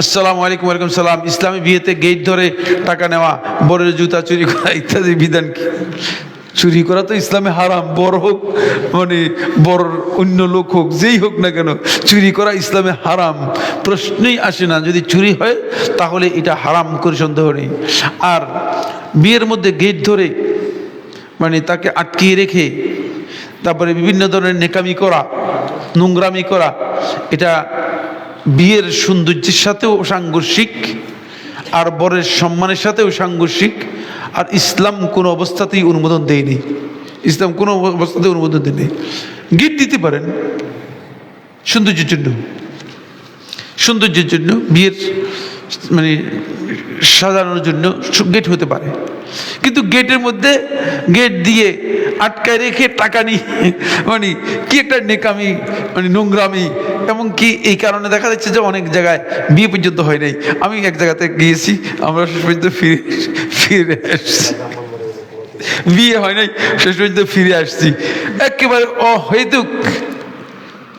আসসালামু আলাইকুম ওয়ালাইকুম সালাম। ইসলামী বিয়েতে গেট ধরে টাকা নেওয়া, বরের জুতা চুরি করা ইত্যাদি বিধান কি? চুরি করা তো ইসলামে হারাম, বড় হোক মানে বড় অন্য লোক হোক, যেই হোক না কেন, চুরি করা ইসলামে হারাম। প্রশ্নই আসে না, যদি চুরি হয়, তাহলে এটা হারাম করে সন্দেহ নেই। আর বিয়ের মধ্যে গেট ধরে মানে তাকে আটকিয়ে রেখে, তারপরে বিভিন্ন ধরনের নেকামি করা, নোংরামি করা, এটা বিয়ের সৌন্দর্যের সাথেও সাংঘর্ষিক, আর বরের সম্মানের সাথেও সাংঘর্ষিক, আর ইসলাম কোনো অবস্থাতেই অনুমোদন দেয়নি। ইসলাম কোনো অবস্থাতেই অনুমোদন দেয়নি। গিফট দিতে পারেন সৌন্দর্যের জন্য। সৌন্দর্যের জন্য, বিয়ের মানে সাজানোর জন্য গেট হতে পারে। কিন্তু গেটের মধ্যে গেট দিয়ে আটকায় রেখে টাকা নিয়ে মানে কি একটা নেকামি মানে নোংরামি এবং কি এই কারণে দেখা যাচ্ছে যে অনেক জায়গায় বিয়ে পর্যন্ত হয় নাই। আমি এক জায়গাতে গিয়েছি, আমরা শেষ পর্যন্ত ফিরে ফিরে আসছি। বিয়ে হয় নাই, শেষ পর্যন্ত ফিরে আসছি। একেবারে অহেতুক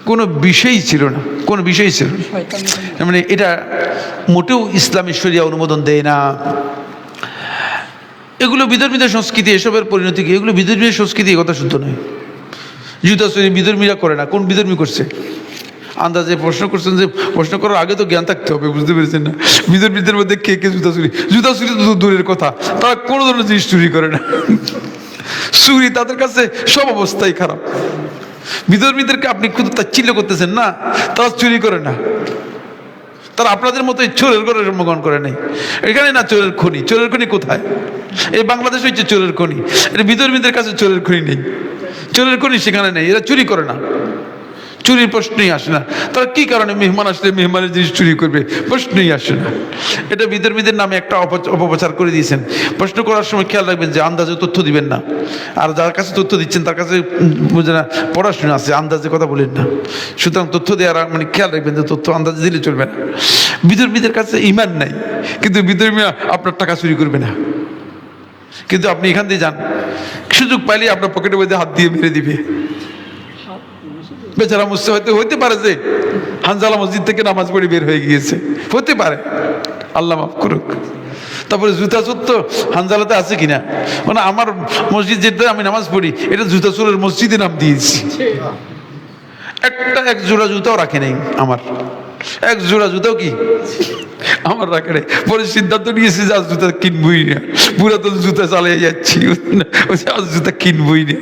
কোনো বিষয়ই ছিল না, কোনো বিষয়ই ছিল না। মানে এটা মোটেও ইসলামী শরিয়া অনুমোদন দেয় না। এগুলো বিধর্মীদের সংস্কৃতি, এসবের পরিণতি কি? এগুলো বিধর্মীয় সংস্কৃতি কথা শুদ্ধ নয়। জুতা চুরি বিধর্মীরা করে না, কোন বিধর্মী করছে? আন্দাজে প্রশ্ন করছেন যে প্রশ্ন করার আগে তো জ্ঞান থাকতে হবে, বুঝতে পেরেছেন না? বিধর্মীদের মধ্যে কে কে জুতা চুরি? জুতা চুরি তো দূরের কথা। তারা কোনো ধরনের জিনিস চুরি করে না। চুরি তাদের কাছে সব অবস্থাই খারাপ। বিধর্মীদেরকে আপনি শুধু তাচ্ছিল্য করতেছেন না? তারা চুরি করে না। তারা আপনাদের মতো চোরের ঘরে জন্মগ্রহণ করে নেই। এখানে না চোরের খনি? চোরের খনি কোথায়? এই বাংলাদেশ হচ্ছে চোরের খনি। এটা বিধর্মীদের কাছে চোরের খনি নেই। চোরের খনি সেখানে নেই। এরা চুরি করে না। চুরির প্রশ্নই আসে না। তারা কি কারণে মেহমান আসলে মেহমানের জিনিস চুরি করবে? প্রশ্নই আসে না। এটা বিধর্মীদের নামে একটা অপপ্রচার করে দিয়েছেন। প্রশ্ন করার সময় খেয়াল রাখবেন যে আন্দাজে তথ্য দিবেন না। আর যার কাছে তথ্য দিচ্ছেন, তার কাছে বুঝে না, পড়াশোনা আছে, আন্দাজে কথা বলেন না। সুতরাং তথ্য দেওয়ার মানে খেয়াল রাখবেন যে তথ্য আন্দাজে দিলে চলবে না। বিধর্মীদের কাছে ইমান নাই। কিন্তু বিধর্মীরা আপনার টাকা চুরি করবে না। কিন্তু আপনি এখান দিয়ে যান। সুযোগ পাইলে আপনার পকেটের মধ্যে হাত দিয়ে মেরে দিবে। বেচারা মুসতে হয়তো হইতে পারে যে হানজালা মসজিদ থেকে নামাজ পড়ে বের হয়ে গিয়েছে। হতে পারে। আল্লাহ মাফ করুক। তারপরে জুতা চোর তো হানজালাতে আছে কিনা? মানে আমার মসজিদ যেটা আমি নামাজ পড়ি, এটা জুতা চোরের মসজিদে নাম দিয়েছি। একটা এক জোড়া জুতাও রাখে নাই আমার। এক জোড়া জুতাও কি? আমার রাখে নাই। পরে সিদ্ধান্ত নিয়েছি যে আজ জুতা কিনবই না। পুরাতন জুতা চালিয়ে যাচ্ছি। আজ জুতা কিনবই না।